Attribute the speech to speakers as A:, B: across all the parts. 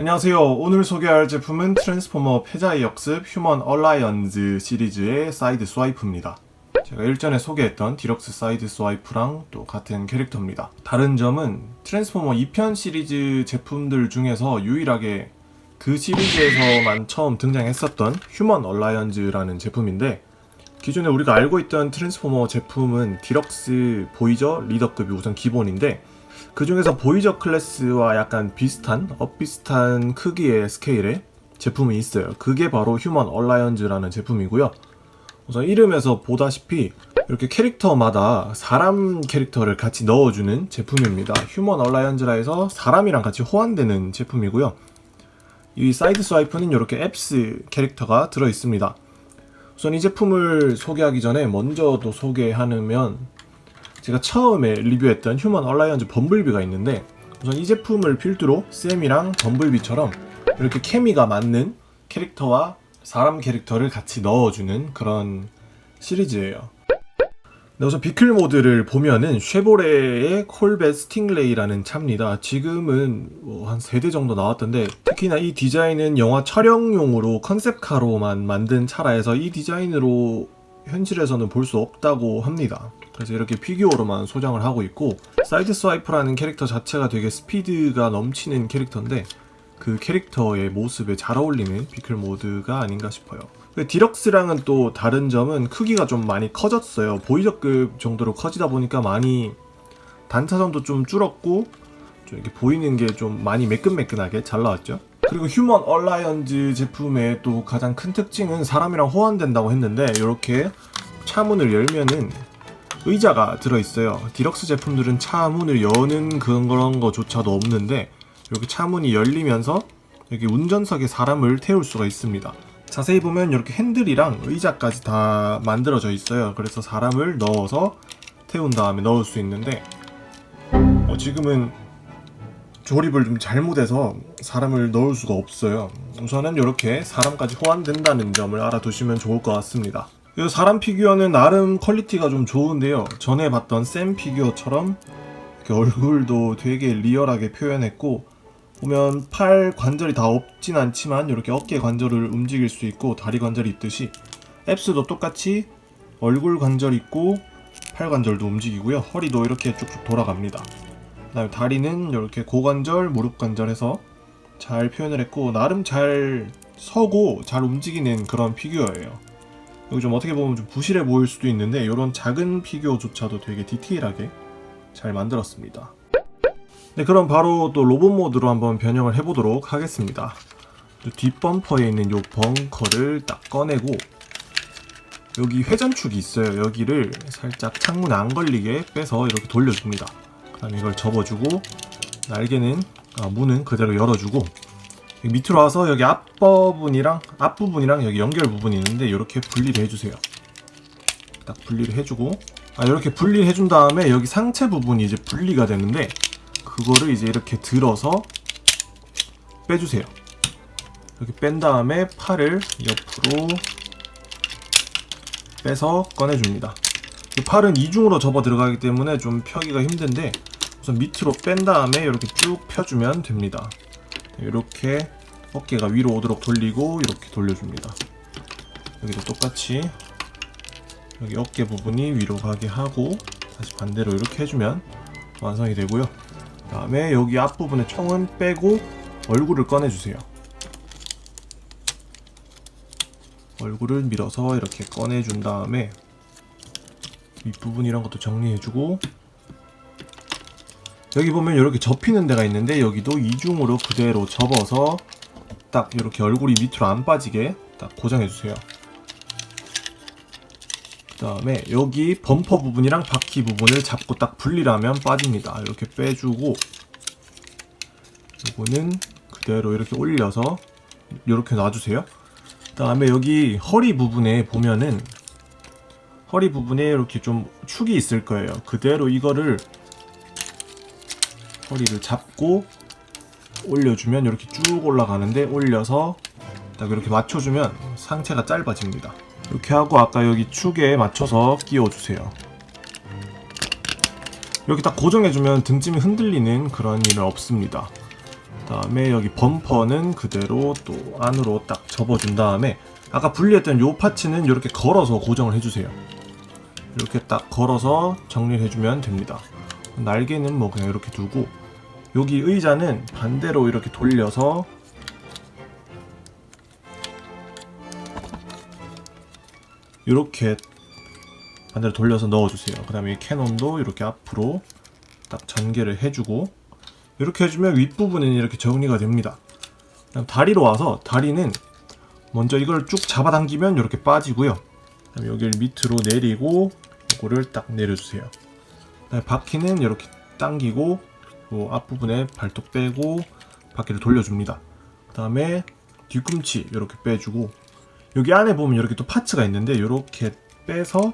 A: 안녕하세요. 오늘 소개할 제품은 트랜스포머 패자의 역습 휴먼 얼라이언즈 시리즈의 사이드 스와이프입니다. 제가 일전에 소개했던 디럭스 사이드 스와이프랑 또 같은 캐릭터입니다. 다른 점은 트랜스포머 2편 시리즈 제품들 중에서 유일하게 그 시리즈에서만 처음 등장했었던 휴먼 얼라이언즈라는 제품인데 기존에 우리가 알고 있던 트랜스포머 제품은 디럭스 보이저 리더급이 우선 기본인데 그 중에서 보이저 클래스와 약간 비슷한 엇비슷한 크기의 스케일의 제품이 있어요. 그게 바로 휴먼 얼라이언즈라는 제품이고요. 우선 이름에서 보다시피 이렇게 캐릭터마다 사람 캐릭터를 같이 넣어주는 제품입니다. 휴먼 얼라이언즈라 해서 사람이랑 같이 호환되는 제품이고요. 이 사이드 스와이프는 이렇게 앱스 캐릭터가 들어 있습니다. 우선 이 제품을 소개하기 전에 먼저 또 소개하면 제가 처음에 리뷰했던 휴먼 얼라이언즈 범블비가 있는데 우선 이 제품을 필두로 쌤이랑 범블비처럼 이렇게 케미가 맞는 캐릭터와 사람 캐릭터를 같이 넣어주는 그런 시리즈예요. 네, 우선 비클 모드를 보면은 쉐보레의 콜벳 스팅레이라는 차입니다. 지금은 뭐한세대 정도 나왔던데 특히나 이 디자인은 영화 촬영용으로 컨셉카로만 만든 차라 해서 이 디자인으로 현실에서는 볼 수 없다고 합니다. 그래서 이렇게 피규어로만 소장을 하고 있고 사이드 스와이프라는 캐릭터 자체가 되게 스피드가 넘치는 캐릭터인데 그 캐릭터의 모습에 잘 어울리는 비클 모드가 아닌가 싶어요. 그 디럭스랑은 또 다른 점은 크기가 좀 많이 커졌어요. 보이저급 정도로 커지다 보니까 많이 단차점도 좀 줄었고 좀 이렇게 보이는 게 좀 많이 매끈매끈하게 잘 나왔죠. 그리고 휴먼 얼라이언즈 제품의 또 가장 큰 특징은 사람이랑 호환된다고 했는데 이렇게 차문을 열면은 의자가 들어있어요. 디럭스 제품들은 차문을 여는 그런 거조차도 없는데 이렇게 차문이 열리면서 여기 운전석에 사람을 태울 수가 있습니다. 자세히 보면 이렇게 핸들이랑 의자까지 다 만들어져 있어요. 그래서 사람을 넣어서 태운 다음에 넣을 수 있는데 어, 지금은 조립을 좀 잘못해서 사람을 넣을 수가 없어요. 우선은 이렇게 사람까지 호환된다는 점을 알아두시면 좋을 것 같습니다. 이 사람 피규어는 나름 퀄리티가 좀 좋은데요. 전에 봤던 샘 피규어처럼 얼굴도 되게 리얼하게 표현했고 보면 팔 관절이 다 없진 않지만 이렇게 어깨 관절을 움직일 수 있고 다리 관절이 있듯이 앱스도 똑같이 얼굴 관절 있고 팔 관절도 움직이고요. 허리도 이렇게 쭉쭉 돌아갑니다. 그다음에 다리는 이렇게 고관절, 무릎 관절해서 잘 표현을 했고 나름 잘 서고 잘 움직이는 그런 피규어예요. 여기 좀 어떻게 보면 좀 부실해 보일 수도 있는데 이런 작은 피규어조차도 되게 디테일하게 잘 만들었습니다. 네, 그럼 바로 또 로봇 모드로 한번 변형을 해보도록 하겠습니다. 뒷범퍼에 있는 요 벙커를 딱 꺼내고 여기 회전축이 있어요. 여기를 살짝 창문에 안 걸리게 빼서 이렇게 돌려줍니다. 그 다음에 이걸 접어주고 날개는 아, 문은 그대로 열어주고 여기 밑으로 와서 여기 앞부분이랑 앞부분이랑 여기 연결 부분이 있는데 이렇게 분리를 해주세요. 딱 분리를 해주고 아 이렇게 분리를 해준 다음에 여기 상체 부분이 이제 분리가 되는데 그거를 이제 이렇게 들어서 빼주세요. 이렇게 뺀 다음에 팔을 옆으로 빼서 꺼내줍니다. 이 팔은 이중으로 접어 들어가기 때문에 좀 펴기가 힘든데 우선 밑으로 뺀 다음에 이렇게 쭉 펴주면 됩니다. 이렇게 어깨가 위로 오도록 돌리고 이렇게 돌려줍니다. 여기도 똑같이 여기 어깨 부분이 위로 가게 하고 다시 반대로 이렇게 해주면 완성이 되고요. 다음에 여기 앞부분에 총은 빼고 얼굴을 꺼내주세요. 얼굴을 밀어서 이렇게 꺼내준 다음에 윗부분 이런 것도 정리해주고 여기 보면 이렇게 접히는 데가 있는데 여기도 이중으로 그대로 접어서 딱 이렇게 얼굴이 밑으로 안 빠지게 딱 고정해주세요. 그 다음에 여기 범퍼 부분이랑 바퀴 부분을 잡고 딱 분리를 하면 빠집니다. 이렇게 빼주고 이거는 그대로 이렇게 올려서 이렇게 놔주세요. 그 다음에 여기 허리 부분에 보면은 허리 부분에 이렇게 좀 축이 있을 거예요. 그대로 이거를 허리를 잡고 올려주면 이렇게 쭉 올라가는데 올려서 딱 이렇게 맞춰주면 상체가 짧아집니다. 이렇게 하고 아까 여기 축에 맞춰서 끼워주세요. 이렇게 딱 고정해주면 등짐이 흔들리는 그런 일은 없습니다. 그다음에 여기 범퍼는 그대로 또 안으로 딱 접어준 다음에 아까 분리했던 요 파츠는 이렇게 걸어서 고정을 해주세요. 이렇게 딱 걸어서 정리를 해주면 됩니다. 날개는 뭐 그냥 이렇게 두고 여기 의자는 반대로 이렇게 돌려서 이렇게 반대로 돌려서 넣어주세요. 그 다음에 이 캐논도 이렇게 앞으로 딱 전개를 해주고 이렇게 해주면 윗부분은 이렇게 정리가 됩니다. 그다음 다리로 와서 다리는 먼저 이걸 쭉 잡아당기면 이렇게 빠지고요. 그다음에 여기를 밑으로 내리고 이거를 딱 내려주세요. 그다음에 바퀴는 이렇게 당기고 요 앞부분에 발톱 빼고 바퀴를 돌려줍니다. 그 다음에 뒤꿈치 이렇게 빼주고 여기 안에 보면 이렇게 또 파츠가 있는데 이렇게 빼서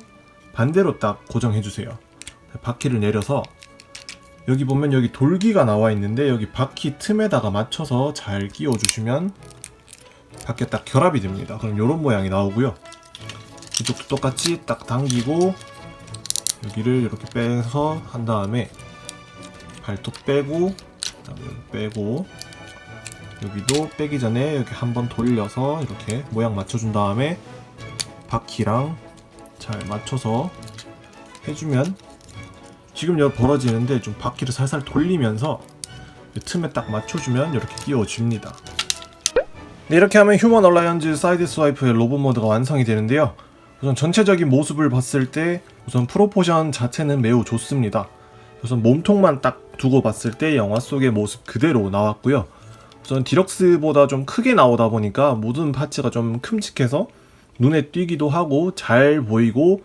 A: 반대로 딱 고정해주세요. 바퀴를 내려서 여기 보면 여기 돌기가 나와 있는데 여기 바퀴 틈에다가 맞춰서 잘 끼워주시면 바퀴 딱 결합이 됩니다. 그럼 이런 모양이 나오고요. 이쪽도 똑같이 딱 당기고 여기를 이렇게 빼서 한 다음에 발톱 빼고 그다음에 여기 빼고 여기도 빼기 전에 이렇게 한번 돌려서 이렇게 모양 맞춰준 다음에 바퀴랑 잘 맞춰서 해주면 지금 여기 벌어지는데 좀 바퀴를 살살 돌리면서 이 틈에 딱 맞춰주면 이렇게 끼워집니다. 네, 이렇게 하면 휴먼 얼라이언즈 사이드 스와이프의 로봇 모드가 완성이 되는데요. 우선 전체적인 모습을 봤을 때 우선 프로포션 자체는 매우 좋습니다. 우선 몸통만 딱 두고 봤을 때 영화 속의 모습 그대로 나왔고요. 우선 디럭스보다 좀 크게 나오다 보니까 모든 파츠가 좀 큼직해서 눈에 띄기도 하고 잘 보이고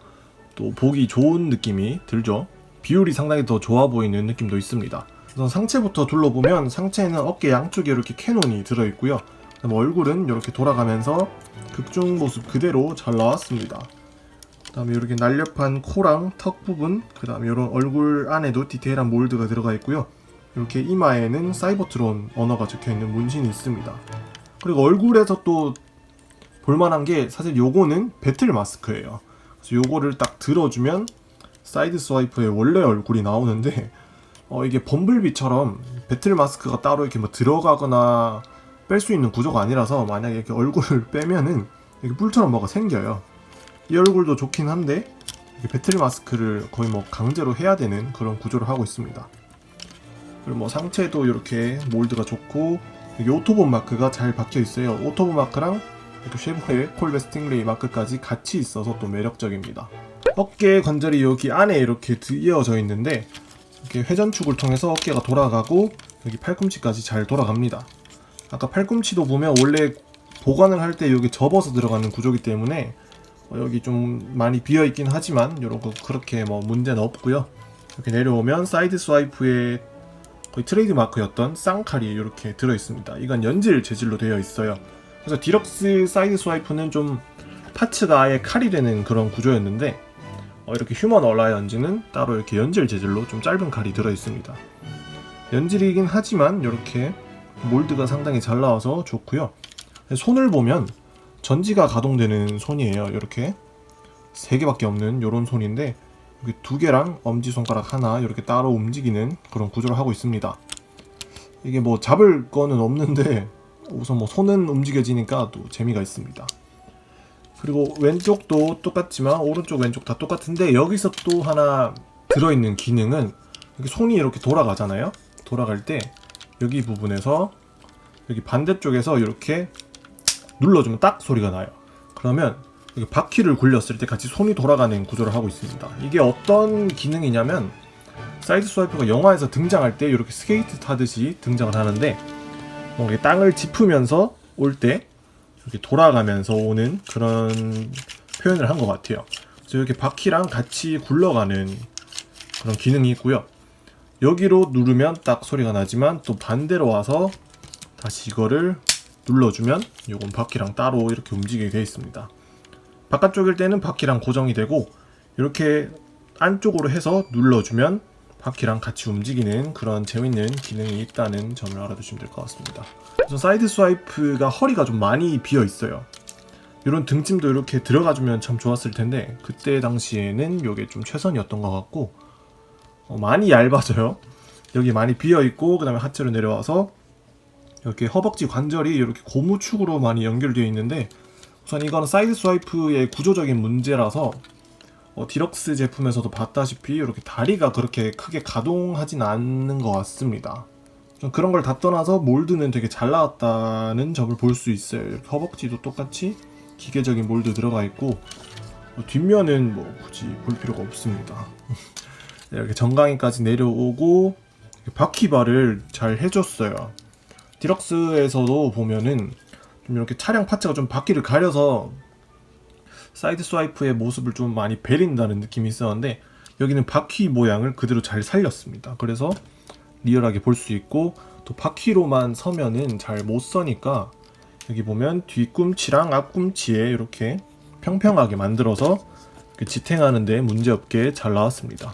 A: 또 보기 좋은 느낌이 들죠. 비율이 상당히 더 좋아 보이는 느낌도 있습니다. 우선 상체부터 둘러보면 상체에는 어깨 양쪽에 이렇게 캐논이 들어있고요. 얼굴은 이렇게 돌아가면서 극중 모습 그대로 잘 나왔습니다. 그 다음에 이렇게 날렵한 코랑 턱 부분, 그 다음에 이런 얼굴 안에도 디테일한 몰드가 들어가 있고요. 이렇게 이마에는 사이버트론 언어가 적혀 있는 문신이 있습니다. 그리고 얼굴에서 또 볼만한 게 사실 요거는 배틀 마스크예요. 그래서 요거를 딱 들어주면 사이드 스와이프의 원래 얼굴이 나오는데 어, 이게 범블비처럼 배틀 마스크가 따로 이렇게 뭐 들어가거나 뺄 수 있는 구조가 아니라서 만약에 이렇게 얼굴을 빼면은 이렇게 뿔처럼 뭐가 생겨요. 이 얼굴도 좋긴 한데 배틀 마스크를 거의 뭐 강제로 해야 되는 그런 구조를 하고 있습니다. 그리고 뭐 상체도 이렇게 몰드가 좋고 여기 오토본 마크가 잘 박혀 있어요. 오토본 마크랑 이렇게 쉐보레 콜베 스팅레이 마크까지 같이 있어서 또 매력적입니다. 어깨 관절이 여기 안에 이렇게 이어져 있는데 이렇게 회전축을 통해서 어깨가 돌아가고 여기 팔꿈치까지 잘 돌아갑니다. 아까 팔꿈치도 보면 원래 보관을 할 때 여기 접어서 들어가는 구조기 때문에 어, 여기 좀 많이 비어 있긴 하지만 이런 거 그렇게 뭐 문제는 없고요. 이렇게 내려오면 사이드 스와이프의 거의 트레이드 마크였던 쌍칼이 이렇게 들어 있습니다. 이건 연질 재질로 되어 있어요. 그래서 디럭스 사이드 스와이프는 좀 파츠가 아예 칼이 되는 그런 구조였는데 어, 이렇게 휴먼 얼라이언즈는 따로 이렇게 연질 재질로 좀 짧은 칼이 들어 있습니다. 연질이긴 하지만 이렇게 몰드가 상당히 잘 나와서 좋고요. 손을 보면 전지가 가동되는 손이에요. 이렇게 세 개밖에 없는 이런 손인데 여기 두 개랑 엄지 손가락 하나 이렇게 따로 움직이는 그런 구조를 하고 있습니다. 이게 뭐 잡을 거는 없는데 우선 뭐 손은 움직여지니까 또 재미가 있습니다. 그리고 왼쪽도 똑같지만 오른쪽 왼쪽 다 똑같은데 여기서 또 하나 들어있는 기능은 이렇게 손이 이렇게 돌아가잖아요. 돌아갈 때 여기 부분에서 여기 반대쪽에서 이렇게 눌러주면 딱 소리가 나요. 그러면 바퀴를 굴렸을 때 같이 손이 돌아가는 구조를 하고 있습니다. 이게 어떤 기능이냐면 사이드 스와이프가 영화에서 등장할 때 이렇게 스케이트 타듯이 등장을 하는데 뭔가 땅을 짚으면서 올 때 이렇게 돌아가면서 오는 그런 표현을 한 것 같아요. 그래서 이렇게 바퀴랑 같이 굴러가는 그런 기능이 있고요. 여기로 누르면 딱 소리가 나지만 또 반대로 와서 다시 이거를 눌러주면 요건 바퀴랑 따로 이렇게 움직이게 되어 있습니다. 바깥쪽일 때는 바퀴랑 고정이 되고 이렇게 안쪽으로 해서 눌러주면 바퀴랑 같이 움직이는 그런 재밌는 기능이 있다는 점을 알아두시면 될 것 같습니다. 그래서 사이드 스와이프가 허리가 좀 많이 비어 있어요. 이런 등짐도 이렇게 들어가주면 참 좋았을 텐데 그때 당시에는 이게 좀 최선이었던 것 같고 어, 많이 얇아져요. 여기 많이 비어 있고 그 다음에 하체로 내려와서 이렇게 허벅지 관절이 이렇게 고무축으로 많이 연결되어 있는데 우선 이거는 사이드 스와이프의 구조적인 문제라서 어, 디럭스 제품에서도 봤다시피 이렇게 다리가 그렇게 크게 가동하진 않는 것 같습니다. 좀 그런 걸 다 떠나서 몰드는 되게 잘 나왔다는 점을 볼 수 있어요. 허벅지도 똑같이 기계적인 몰드 들어가 있고 어, 뒷면은 뭐 굳이 볼 필요가 없습니다. 이렇게 정강이까지 내려오고 바퀴발을 잘 해줬어요. 디럭스에서도 보면은 좀 이렇게 차량 파츠가 좀 바퀴를 가려서 사이드 스와이프의 모습을 좀 많이 베린다는 느낌이 있었는데 여기는 바퀴 모양을 그대로 잘 살렸습니다. 그래서 리얼하게 볼 수 있고 또 바퀴로만 서면은 잘 못 서니까 여기 보면 뒤꿈치랑 앞꿈치에 이렇게 평평하게 만들어서 지탱하는데 문제없게 잘 나왔습니다.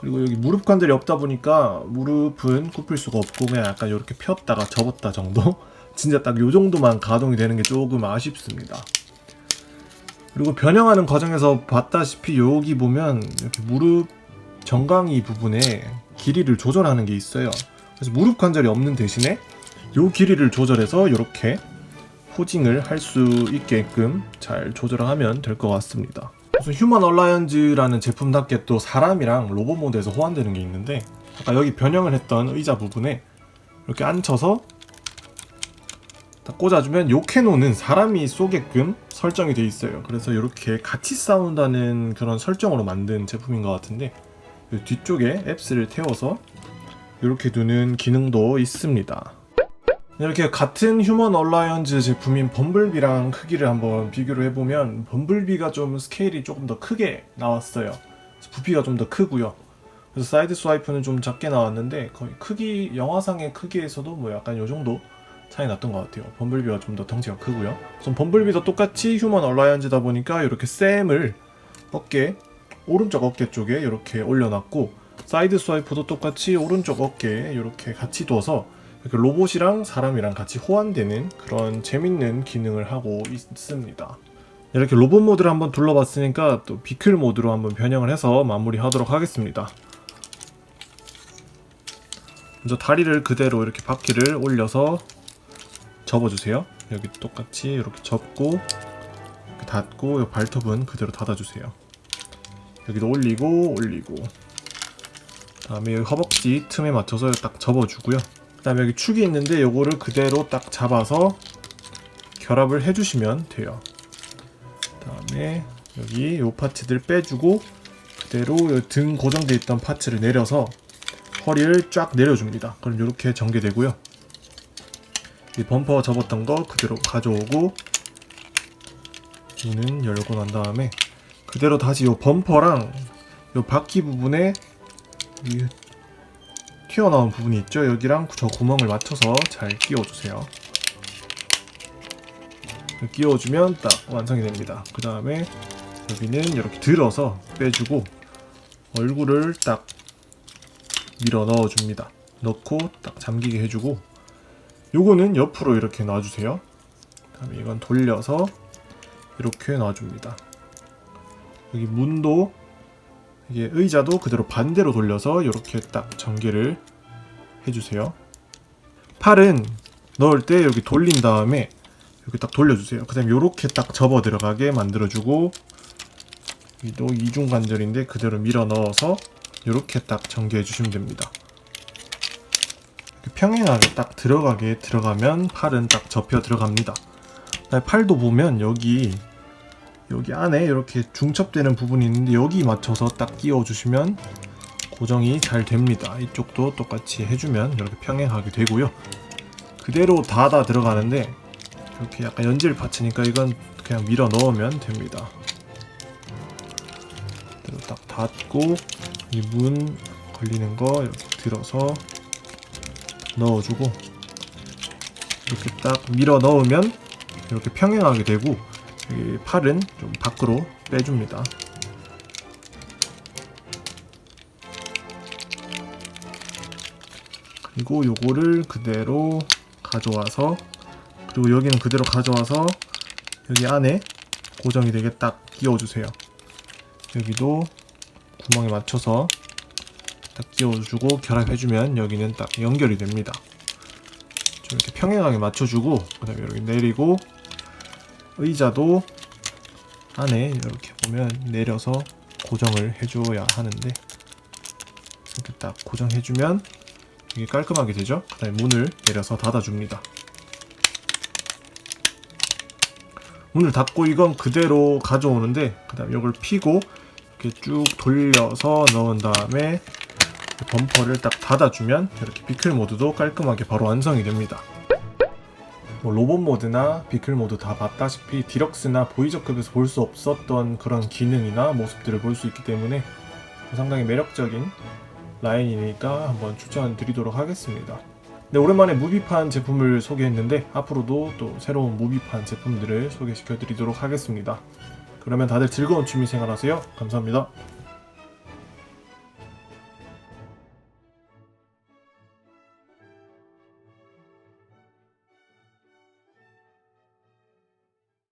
A: 그리고 여기 무릎 관절이 없다 보니까 무릎은 굽힐 수가 없고 그냥 약간 이렇게 폈다가 접었다 정도? 진짜 딱 요 정도만 가동이 되는 게 조금 아쉽습니다. 그리고 변형하는 과정에서 봤다시피 여기 보면 이렇게 무릎 정강이 부분에 길이를 조절하는 게 있어요. 그래서 무릎 관절이 없는 대신에 요 길이를 조절해서 이렇게 포징을 할 수 있게끔 잘 조절하면 될 것 같습니다. 무슨 휴먼 얼라이언즈라는 제품답게 또 사람이랑 로봇 모드에서 호환되는 게 있는데 아까 여기 변형을 했던 의자 부분에 이렇게 앉혀서 딱 꽂아주면 요 캐논은 사람이 쏘게끔 설정이 돼 있어요. 그래서 이렇게 같이 싸운다는 그런 설정으로 만든 제품인 것 같은데 요 뒤쪽에 앱스를 태워서 이렇게 두는 기능도 있습니다. 이렇게 같은 휴먼 얼라이언즈 제품인 범블비랑 크기를 한번 비교를 해보면 범블비가 좀 스케일이 조금 더 크게 나왔어요. 부피가 좀 더 크고요. 그래서 사이드 스와이프는 좀 작게 나왔는데 거의 크기 영화상의 크기에서도 뭐 약간 요 정도 차이 났던 것 같아요. 범블비가 좀 더 덩치가 크고요. 우선 범블비도 똑같이 휴먼 얼라이언즈다 보니까 이렇게 쌤을 어깨 오른쪽 어깨 쪽에 이렇게 올려놨고 사이드 스와이프도 똑같이 오른쪽 어깨에 이렇게 같이 둬서 이렇게 로봇이랑 사람이랑 같이 호환되는 그런 재밌는 기능을 하고 있습니다. 이렇게 로봇 모드를 한번 둘러봤으니까 또 비클 모드로 한번 변형을 해서 마무리하도록 하겠습니다. 먼저 다리를 그대로 이렇게 바퀴를 올려서 접어주세요. 여기 똑같이 이렇게 접고 이렇게 닫고 이 발톱은 그대로 닫아주세요. 여기도 올리고 올리고 다음에 여기 허벅지 틈에 맞춰서 딱 접어주고요. 그 다음에 여기 축이 있는데 요거를 그대로 딱 잡아서 결합을 해주시면 돼요. 그 다음에 여기 요 파츠들 빼주고 그대로 요등 고정돼 있던 파츠를 내려서 허리를 쫙 내려줍니다. 그럼 이렇게 전개되고요. 이 범퍼 접었던 거 그대로 가져오고 문은 열고 난 다음에 그대로 다시 요 범퍼랑 요 바퀴 부분에 이 튀어나온 부분이 있죠. 여기랑 저 구멍을 맞춰서 잘 끼워주세요. 끼워주면 딱 완성이 됩니다. 그 다음에 여기는 이렇게 들어서 빼주고 얼굴을 딱 밀어 넣어줍니다. 넣고 딱 잠기게 해주고 요거는 옆으로 이렇게 놔주세요. 그다음에 이건 돌려서 이렇게 놔줍니다. 여기 문도 이게 의자도 그대로 반대로 돌려서 이렇게 딱 전개를 해주세요. 팔은 넣을 때 여기 돌린 다음에 여기 딱 돌려주세요. 그 다음에 이렇게 딱 접어 들어가게 만들어주고 여기도 이중 관절인데 그대로 밀어 넣어서 이렇게 딱 전개해 주시면 됩니다. 이렇게 평행하게 딱 들어가게 들어가면 팔은 딱 접혀 들어갑니다. 팔도 보면 여기 여기 안에 이렇게 중첩되는 부분이 있는데 여기 맞춰서 딱 끼워 주시면 고정이 잘 됩니다. 이쪽도 똑같이 해주면 이렇게 평행하게 되고요. 그대로 닫아 들어가는데 이렇게 약간 연질 파츠니까 이건 그냥 밀어 넣으면 됩니다. 그대로 딱 닫고 이 문 걸리는 거 이렇게 들어서 넣어주고 이렇게 딱 밀어 넣으면 이렇게 평행하게 되고 팔은 좀 밖으로 빼줍니다. 그리고 요거를 그대로 가져와서 그리고 여기는 그대로 가져와서 여기 안에 고정이 되게 딱 끼워주세요. 여기도 구멍에 맞춰서 딱 끼워주고 결합해주면 여기는 딱 연결이 됩니다. 좀 이렇게 평행하게 맞춰주고 그다음에 이렇게 내리고 의자도 안에 이렇게 보면 내려서 고정을 해줘야 하는데 이렇게 딱 고정해주면 이게 깔끔하게 되죠. 그다음에 문을 내려서 닫아줍니다. 문을 닫고 이건 그대로 가져오는데 그다음 이걸 피고 이렇게 쭉 돌려서 넣은 다음에 범퍼를 딱 닫아주면 이렇게 비클 모드도 깔끔하게 바로 완성이 됩니다. 뭐 로봇 모드나 비클 모드 다 봤다시피 디럭스나 보이저급에서 볼 수 없었던 그런 기능이나 모습들을 볼 수 있기 때문에 상당히 매력적인 라인이니까 한번 추천드리도록 하겠습니다. 네, 오랜만에 무비판 제품을 소개했는데 앞으로도 또 새로운 무비판 제품들을 소개시켜 드리도록 하겠습니다. 그러면 다들 즐거운 취미 생활 하세요. 감사합니다.